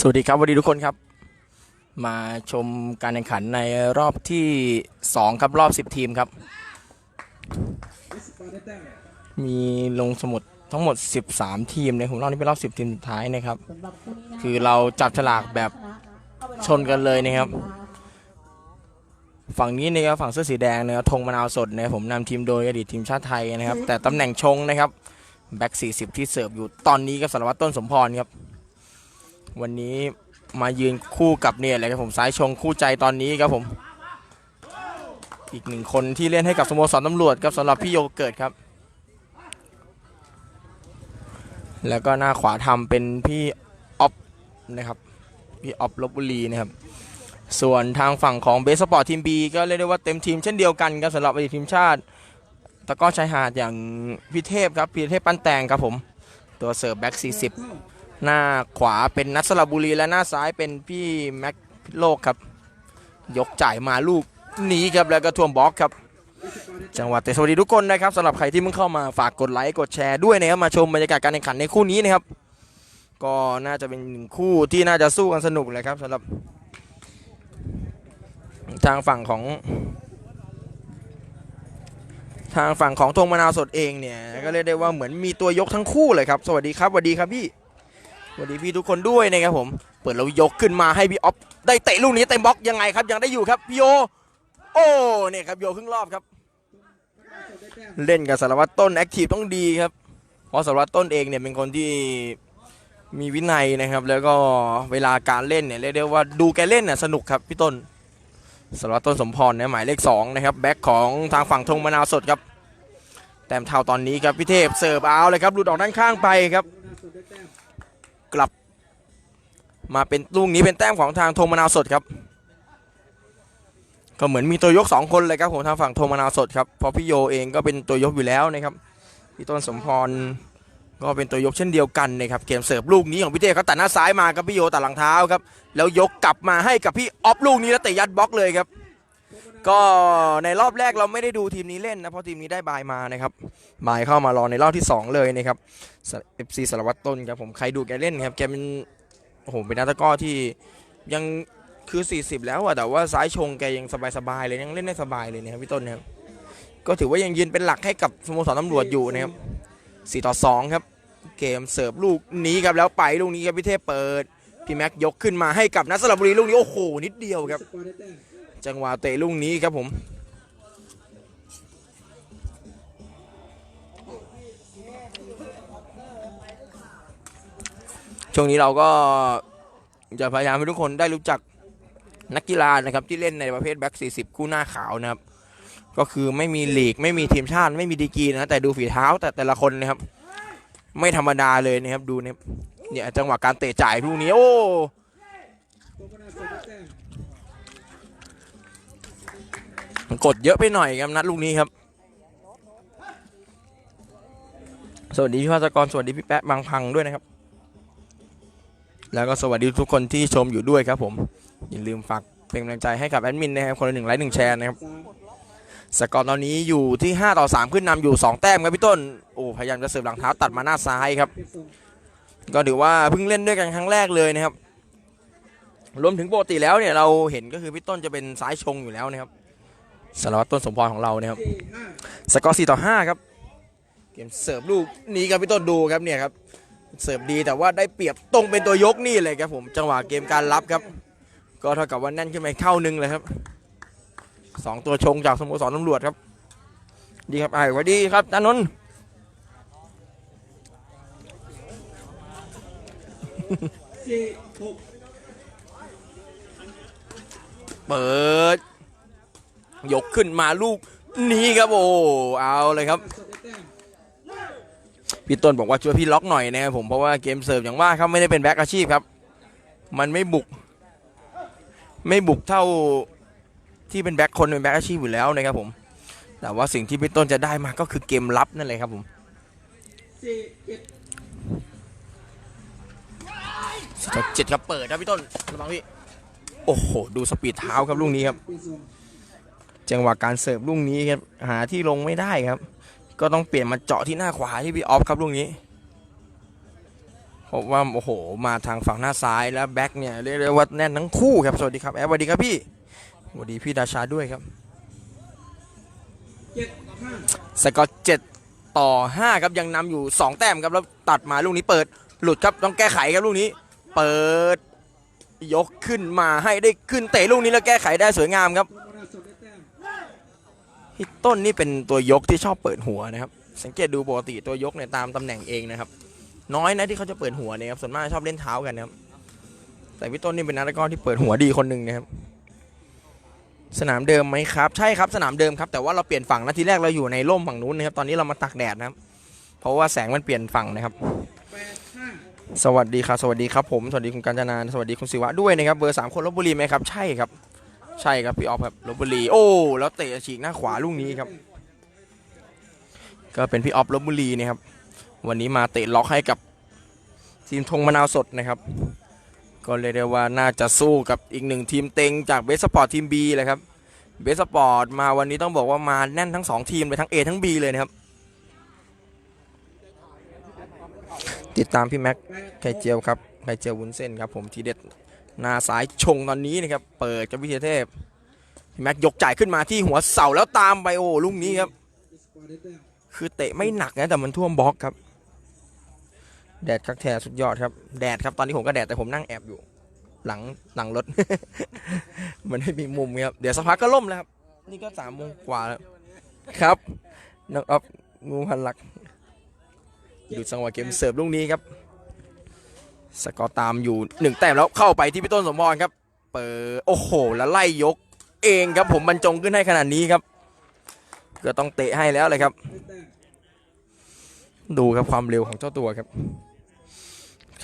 สวัสดีครับสวัสดีทุกคนครับ มาชมการแข่งขันในรอบที่ 2 ครับรอบ 10 ทีมครับ มีลงสมุดทั้งหมด 13 ทีมในผมรอบนี้เป็นรอบ 10 ทีมสุดท้ายนะครับ คือเราจับฉลากแบบชนกันเลยนะครับ ฝั่งนี้นะครับฝั่งเสื้อสีแดงนะครับธงมะนาวสดนะครับผมนำทีมโดยอดีตทีมชาติไทยนะครับ แต่ตำแหน่งชงนะครับ แบ็ก40ที่เสิร์ฟอยู่ตอนนี้กับสารวัตรต้นสมพรครับ วันนี้มายืนคู่กับเนี่ยเลยครับผมซ้ายชงคู่ใจตอนนี้ครับผม อีกหนึ่งคนที่เล่นให้กับสโมสรตำรวจครับสำหรับพี่โยเกิร์ตครับ แล้วก็หน้าขวาทำเป็นพี่ออฟนะครับ พี่ออฟลบบุรีนะครับ ส่วนทางฝั่งของเบสสปอร์ตทีมบีก็เรียกได้ว่าเต็มทีมเช่นเดียวกันครับสำหรับอดีตทีมชาติ ตะก้อชายหาดอย่างพี่เทพครับพีเทพปั้นแตงครับผม ตัวเสิร์ฟแบ็ก40 หน้าขวาเป็นนัทสระบุรีและหน้าซ้ายเป็นพี่แม็กพิโลกครับ ยกจ่ายมาลูกหนีครับแล้วก็ท่วมบล็อกครับ จังหวะเตะสวัสดีทุกคนนะครับสำหรับใครที่เพิ่งเข้ามาฝากกดไลค์กดแชร์ด้วยนะครับมาชมบรรยากาศการแข่งขันในคู่นี้นะครับ ก็น่าจะเป็นหนึ่งคู่ที่น่าจะสู้กันสนุกเลยครับสำหรับทางฝั่งของ ทางฝั่งของธงมะนาวสดเองเนี่ยก็เรียกได้ว่าเหมือนมีตัวยกทั้งคู่เลยครับ สวัสดีครับสวัสดีครับพี่สวัสดีพี่ทุกคนด้วยนะครับผม เปิดเรายกขึ้นมาให้พี่ออฟได้เตะลูกนี้เต็มบล็อกยังไงครับยังได้อยู่ครับพี่โยโอ้เนี่ยครับโยครึ่งรอบครับ เล่นกับสารวัตรต้นแอคทีฟต้องดีครับเพราะสารวัตรต้นเองเนี่ยเป็นคนที่มีวินัยนะครับ แล้วก็เวลาการเล่นเนี่ยเรียกได้ว่าดูแกเล่นน่ะสนุกครับพี่ต้น สารวัตรต้นสมพรเนี่ยหมายเลขสองนะครับแบ็คของทางฝั่งธงมะนาวสดครับ แต้มเท่าตอนนี้ครับพี่เทพเสิร์ฟเอาเลยครับหลุดออกด้านข้างไปครับ กลับ มาเป็นลูกนี้เป็นแต้มของทางธงมะนาวสดครับ ก็เหมือนมีตัวยกสองคนเลยครับผมทางฝั่งธงมะนาวสดครับเพราะพี่โยเองก็เป็นตัวยกอยู่แล้วนะครับพี่ต้นสมพร ก็เป็นตัวยกเช่นเดียวกันนะครับเกมเสิร์ฟลูกนี้ของพี่เต้เขาตัดหน้าซ้ายมาครับพี่โยตัดหลังเท้าครับแล้วยกกลับมาให้กับพี่ออฟลูกนี้แล้วเตะยัดบล็อกเลยครับ ก็ในรอบแรกเราไม่ได้ดูทีมนี้เล่นนะเพราะทีมนี้ได้บายมานะครับบายเข้ามารอในรอบที่สองเลยนะครับเอฟซีสารวัตรต้นครับผมใครดูแกเล่นครับแกเป็นโอ้โหเป็นนักตะก้อที่ยังคือ 40 แล้วอะแต่ว่าซ้ายชงแกยังสบายๆเลยยังเล่นได้สบายเลยนะครับพี่ต้นนะครับก็ถือว่ายังยืนเป็นหลักให้กับสโมสรตำรวจอยู่นะครับ4ต่อ2ครับ เกมเสิร์ฟลูกนี้ครับแล้วไปลูกนี้ครับพี่เทพเปิดพี่แม็กยกขึ้นมาให้กับนัทสระบุรีลูกนี้โอ้โหนิดเดียวครับ จังหวะเตะลูกนี้ครับผมช่วงนี้เราก็จะพยายามให้ทุกคนได้รู้จักนักกีฬานะครับที่เล่นในประเภทแบ็ก40 คู่หน้าขาวนะครับ ก็คือไม่มีลีกไม่มีทีมชาติไม่มีดีกรีนะแต่ดูฝีเท้าแต่แต่ละคนนะครับ ไม่ธรรมดาเลยนะครับดูนะครับเนี่ยจังหวะการเตะจ่ายลูกนี้โอ้กดเยอะไปหน่อยครับนัดลูกนี้ครับ สวัสดีพี่ภาสกรสวัสดีพี่แป๊ะบางพังด้วยนะครับ แล้วก็สวัสดีทุกคนที่ชมอยู่ด้วยครับผม อย่าลืมฝากเป็นกำลังใจให้กับแอดมินนะครับคนละหนึ่งไลค์หนึ่งแชร์นะครับ สกอร์ตอนนี้อยู่ที่ 5 ต่อ 3 ขึ้นนำอยู่ 2 แต้มครับพี่ต้น โอ้พยายามจะเสิร์ฟหลังเท้าตัดมาหน้าซ้ายครับ ก็ถือว่าเพิ่งเล่นด้วยกันครั้งแรกเลยนะครับ รวมถึงปกติแล้วเนี่ยเราเห็นก็คือพี่ต้นจะเป็นซ้ายชงอยู่แล้วนะครับสารวัตรต้นสมพรของเรานะครับสี่ห้าสกอร์ 4 ต่อ 5 ครับ เกมเสิร์ฟลูกนี้ครับพี่ต้นดูครับเนี่ยครับ เสิร์ฟดีแต่ว่าได้เปรียบตรงเป็นตัวยกนี่เลยครับผม จังหวะเกมการรับครับ ก็เท่ากับว่าแน่นขึ้นไปเท่านึงเลยครับ สองตัวชงจากสโมสรตำรวจครับ ดีครับไอ้สวัสดีครับตานนท์เปิด ยกขึ้นมาลูกนี้ครับโอ้เอาเลยครับ พี่ต้นบอกว่าช่วยพี่ล็อกหน่อยนะครับผมเพราะว่าเกมเสิร์ฟอย่างว่าครับไม่ได้เป็นแบ็คอาชีพครับ มันไม่บุก ไม่บุกเท่า ที่เป็นแบ็คคนเป็นแบ็คอาชีพอยู่แล้วนะครับผมแต่ว่าสิ่งที่พี่ต้นจะได้มาก็คือเกมรับนั่นเลยครับผมสี่เจ็ดสิบต่อเจ็ดครับเปิดครับพี่ต้นระวังพี่โอ้โหดูสปีดเท้าครับลูกนี้ครับ จังหวะการเสิร์ฟลูกนี้ครับหาที่ลงไม่ได้ครับ ก็ต้องเปลี่ยนมาเจาะที่หน้าขวาที่พี่ออฟครับลูกนี้พบว่าโอ้โห มาทางฝั่งหน้าซ้ายแล้วแบ็คเนี่ยเรียกได้ว่าแน่นทั้งคู่ครับสวัสดีครับแอบสวัสดีครับพี่ สวัสดีพี่ดาชาด้วยครับเจ็ดห้าสกอร์เจ็ดต่อห้าครับยังนำอยู่สองแต้มครับแล้วตัดมาลูกนี้เปิดหลุดครับต้องแก้ไขครับลูกนี้ เปิดยกขึ้นมาให้ได้ขึ้นเตะลูกนี้แล้วแก้ไขได้สวยงามครับโทมนาสดได้แต้มพี่ต้นนี่เป็นตัวยกที่ชอบเปิดหัวนะครับ สังเกตดูปกติตัวยกเนี่ยตามตำแหน่งเองนะครับ น้อยนะที่เขาจะเปิดหัวเนี่ยครับส่วนมากชอบเล่นเท้ากันนะครับแต่พี่ต้นนี่เป็นนักตะกร้อที่เปิดหัวดีคนหนึ่งนะครับ สนามเดิมไหมครับ ใช่ครับสนามเดิมครับ แต่ว่าเราเปลี่ยนฝั่งนะทีแรกเราอยู่ในร่มฝั่งนู้นนะครับตอนนี้เรามาตักแดดนะครับ เพราะว่าแสงมันเปลี่ยนฝั่งนะครับ สวัสดีครับสวัสดีครับผมสวัสดีคุณกัญจนาสวัสดีคุณศิวะด้วยนะครับเบอร์สามคนลบบุรีไหมครับใช่ครับ ใช่ครับพี่ออฟครับลบบุรีโอ้แล้วเตะฉีกหน้าขวาลูกนี้ครับ ก็เป็นพี่ออฟลบบุรีนะครับวันนี้มาเตะล็อกให้กับทีมธงมะนาวสดนะครับ ก็เลยกได้ว่าน่าจะสู้กับอีกหนึ่งทีมเต็งจากเบสสปอร์ตทีม B เลยครับเบสสปอร์ตมาวันนี้ต้องบอกว่ามาแน่นทั้งสองทีมเลยทั้ง A ทั้ง B เลยนะครับ ติดตามพี่แม็กไข่เจียวครับไข่เจียววุ้นเส้นครับผมทีเด็ดหน้าซ้ายชงตอนนี้นะครับเปิดกับวิเทเทพพี่แม็กยกจ่ายขึ้นมาที่หัวเสาแล้วตามไปโอ้ลูกนี้ครับ คือเตะไม่หนักนะแต่มันท่วมบล็อกครับ แดดคักแท้สุดยอดครับ แดดครับ ตอนนี้ผมก็แดดแต่ผมนั่งแอบอยู่ หลังหลังรถ มันไม่มีมุมครับ เดี๋ยวสักพักก็ล่มแล้วครับ นี่ก็สามโมงกว่าแล้ว ครับน้องออฟงูพันหลัก ดูจังหวะเกมเสิร์ฟลูกนี้ครับ สกอร์ตามอยู่หนึ่งแต้มแล้วเข้าไปที่พี่ต้นสมพรครับ เปิดโอ้โห แล้วไล่ยก เองครับ ผมบรรจงขึ้นให้ขนาดนี้ครับ ก็ต้องเตะให้แล้วเลยครับ ดูครับความเร็วของเจ้าตัวครับ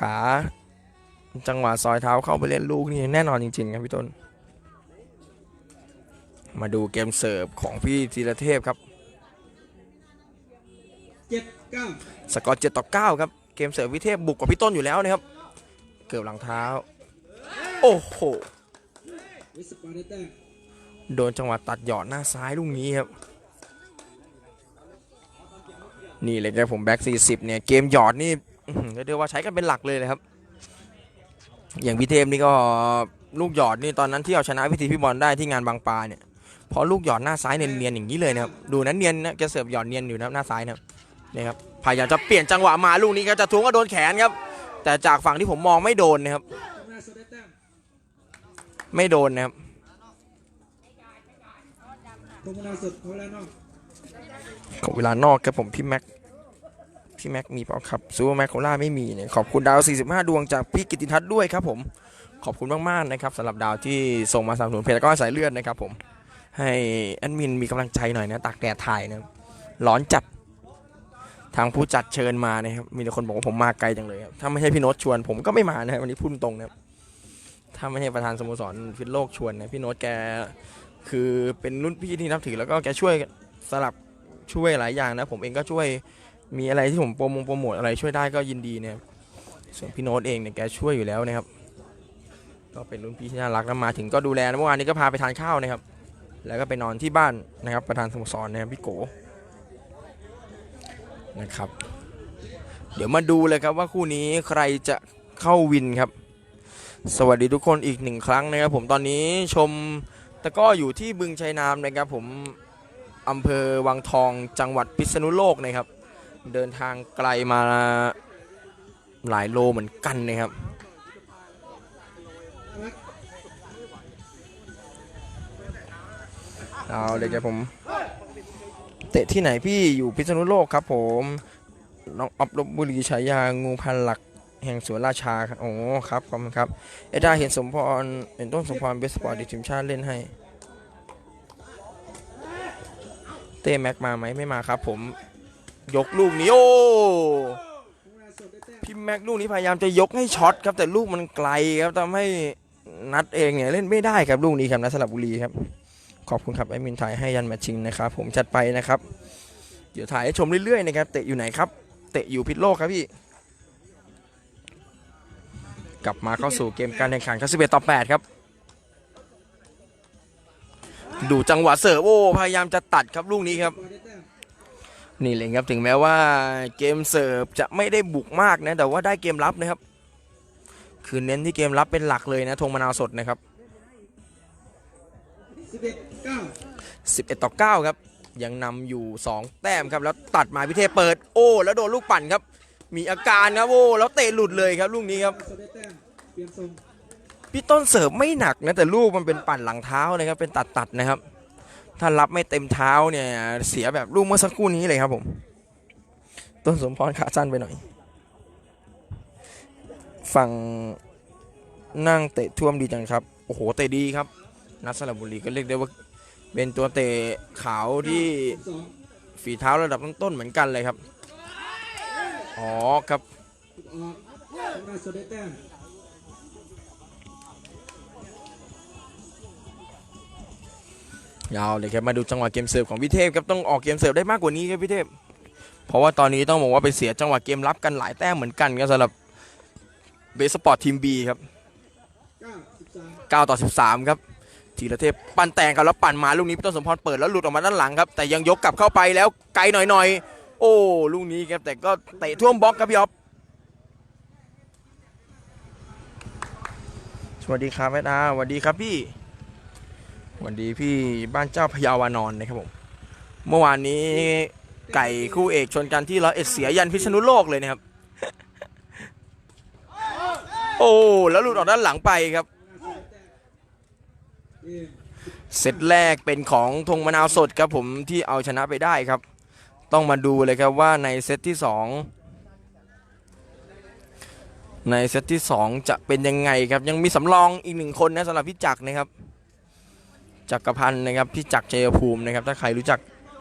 ขา จังหวะซอยเท้าเข้าไปเล่นลูกนี่แน่นอนจริงๆครับพี่ต้น มาดูเกมเสิร์ฟของพี่ธีรเทพครับเจ็ดเก้าสกอร์เจ็ดต่อเก้าครับเกมเสิร์ฟวิเทพบุกกว่าพี่ต้นอยู่แล้วนะครับ เกือบหลังเท้า โอ้โหวิสปอร์ตได้แต้มโดนจังหวะตัดหยอดหน้าซ้ายลูกนี้ครับ นี่เลยครับผมแบ็ก40เนี่ยเกมหยอดนี่ อื้อหือเรียกได้ว่าใช้กันเป็นหลักเลยนะครับ อย่างพี่เทมนี่ก็ลูกหยอดนี่ตอนนั้นที่เอาชนะพิธีพี่บอลได้ที่งานบางปลาเนี่ยเพราะลูกหยอดหน้าซ้ายเนียนๆอย่างนี้เลยนะครับดูนั้นเนียนนะแกเสิร์ฟหยอดเนียนอยู่นะครับหน้าซ้ายนะครับนี่ครับพยายามจะเปลี่ยนจังหวะมาลูกนี้ก็จะทวงก็โดนแขนครับ แต่จากฝั่งที่ผมมองไม่โดนนะครับโทมนาสดได้แต้มไม่โดนนะครับโทมนาสดเขาแล้วนอกของเวลานอกครับผมพี่แม็ก พี่แม็กมีเปล่าครับซูเปอร์แม็กโคล่าไม่มีเนี่ยขอบคุณดาว 45 ดวงจากพี่กิติทัศน์ด้วยครับผมขอบคุณมากๆนะครับสำหรับดาวที่ส่งมาสนับสนุนเพจแล้วก็สายเลือดนะครับผมให้แอดมินมีกำลังใจหน่อยนะตากแดดถ่ายนะร้อนจัดทางผู้จัดเชิญมานะครับมีแต่คนบอกว่าผมมาไกลจังเลยครับถ้าไม่ใช่พี่โน้ตชวน ผมก็ไม่มานะครับวันนี้พูดตรงนะครับถ้าไม่ใช่ประธานสโมสรฟิตโลกชวนนะพี่โน้ตแกคือเป็นรุ่นพี่ที่นับถือแล้วก็แกช่วยสลับช่วยหลายอย่างนะ ผมเองก็ช่วย มีอะไรที่ผมโปรโมทโปรโมทอะไรช่วยได้ก็ยินดีนะครับส่วนพี่โน้ตเองเนี่ยแกช่วยอยู่แล้วนะครับ ก็เป็นรุ่นพี่ที่น่ารักนะมาถึงก็ดูแลนะเมื่อวานนี้ก็พาไปทานข้าวนะครับ แล้วก็ไปนอนที่บ้านนะครับ ประธานสโมสรนะครับพี่โกนะครับ เดี๋ยวมาดูเลยครับว่าคู่นี้ใครจะเข้าวินครับ สวัสดีทุกคนอีกหนึ่งครั้งนะครับ ผมตอนนี้ชมตะก้ออยู่ที่บึงชัยนามนะครับ ผมอำเภอวังทองจังหวัดพิษณุโลกนะครับ เดินทางไกลมาหลายโลเหมือนกันนะครับเอาเลยครับผม เตะที่ไหนพี่อยู่พิษณุโลกครับผมน้องออฟลบบุรีฉายางูพันหลักแห่งสวนราชาครับโอ้ครับขอบคุณครับ เอดาเห็นสมพรเห็นต้นสมพรเบสปอร์ตทีมชาติเล่นให้ เต้แม็กมาไหมไม่มาครับผม ยกลูกนี้โอ้พี่แม็กลูกนี้พยายามจะยกให้ช็อตครับ แต่ลูกมันไกลครับทำให้นัดเองเนี่ยเล่นไม่ได้ครับลูกนี้ครับนัดสลับบุรีครับ ขอบคุณครับไอมินถ่ายให้ยันแมทชิงนะครับ ผมจัดไปนะครับ เดี๋ยวถ่ายให้ชมเรื่อยๆนะครับ เตะอยู่ไหนครับ เตะอยู่พิษโลกครับพี่ กลับมาเข้าสู่เกมการแข่งขันครับ11ต่อ8ครับดูจังหวะเสิร์ฟโอ้พยายามจะตัดครับลูกนี้ครับ นี่เลยครับถึงแม้ว่าเกมเสิร์ฟจะไม่ได้บุกมากนะแต่ว่าได้เกมรับนะครับ คือเน้นที่เกมรับเป็นหลักเลยนะธงมะนาวสดนะครับสิบเอ็ดเก้า11ต่อ9ครับยังนำอยู่ 2 แต้มครับแล้วตัดมาพิเทเปิด โอ้ แล้วโดนลูกปั่นครับ มีอาการครับโอ้แล้วเตะหลุดเลยครับลูกนี้ครับพี่ต้นเสิร์ฟไม่หนักนะแต่ลูกมันเป็นปั่นหลังเท้านะครับเป็นตัดตัดๆนะครับ ถ้ารับไม่เต็มเท้าเนี่ย เสียแบบลูกเมื่อสักครู่นี้เลยครับผม ต้นสมพรขาสั้นไปหน่อย ฝั่งนั่งเตะท่วมดีจังครับ โอ้โห เตะดีครับ นัดสระบุรีก็เรียกได้ว่า เป็นตัวเตะขาวที่ฝีเท้าระดับต้นๆเหมือนกันเลยครับ อ๋อครับ ยาวเลยครับมาดูจังหวะเกมเสิร์ฟของพี่เทพครับต้องออกเกมเสิร์ฟได้มากกว่านี้ครับพี่เทพ เพราะว่าตอนนี้ต้องบอกว่าไปเสียจังหวะเกมรับกันหลายแต้มเหมือนกันครับสำหรับเบสปอร์ตทีมบีครับเก้าสิบสาม9ต่อ 13 ครับธีรเทพปั่นแต่งกันแล้วปั่นมาลูกนี้พี่ต้นสมพรเปิดแล้วหลุดออกมาด้านหลังครับ แต่ยังยกกลับเข้าไปแล้วไกลหน่อยๆ โอ้ลูกนี้ครับแต่ก็เตะท่วมบล็อกครับพี่อ๊อฟสวัสดีครับแม่ดาสวัสดีครับพี่ วัสดีพี่บ้านเจ้าพยาวานอนนะครับผม เมื่อวานนี้ไก่คู่เอกชนกันที่ร้อยเอ็ดเสียยันพิษณุโลกเลยนะครับ โอ้แล้วหลุดออกด้านหลังไปครับ เซตแรกเป็นของธงมะนาวสดครับผมที่เอาชนะไปได้ครับ ต้องมาดูเลยครับว่าในเซตที่2ในเซตที่ 2 จะเป็นยังไงครับ ยังมีสำรองอีกหนึ่งคนนะสำหรับพี่จักรนะครับ จักรพันธ์นะครับพี่จักรเจยภูมินะครับ ถ้าใครรู้จัก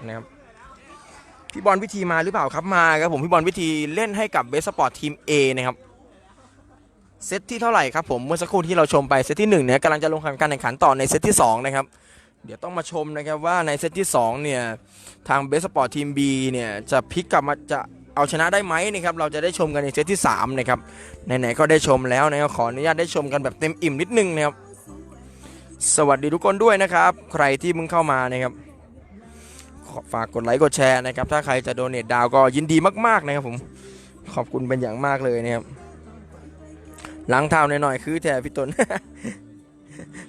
นะครับพี่บอลวิธีมาหรือเปล่าครับมาครับผมพี่บอลวิธีเล่นให้กับเบสสปอร์ตทีม A นะครับเซตที่เท่าไหร่ครับผมเมื่อสักครู่ที่เราชมไปเซตที่หนึ่งเนี่ยกำลังจะลงการแข่งขันต่อในเซตที่สองนะครับเดี๋ยวต้องมาชมนะครับว่าในเซตที่2เนี่ยทางเบสปอร์ตทีม B เนี่ยจะพลิกกลับมาจะเอาชนะได้ไหมนะครับเราจะได้ชมกันในเซตที่3นะครับไหนๆก็ได้ชมแล้วนะครับขออนุญาตได้ชมกันแบบเต็มอิ่มนิดนึงนะครับ สวัสดีทุกคนด้วยนะครับ ใครที่มึงเข้ามานะครับฝากกดไลค์กดแชร์นะครับ ถ้าใครจะโดเนทดาวก็ยินดีมากๆนะครับผมขอบคุณเป็นอย่างมากเลยนะครับล้างเท้าหน่อยๆคือแต่พี่ตน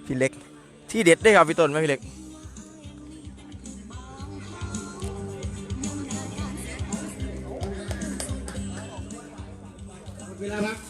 พี่เล็ก ที่เด็ดได้ครับพี่ต้นไหมพี่เล็กเวลาพัก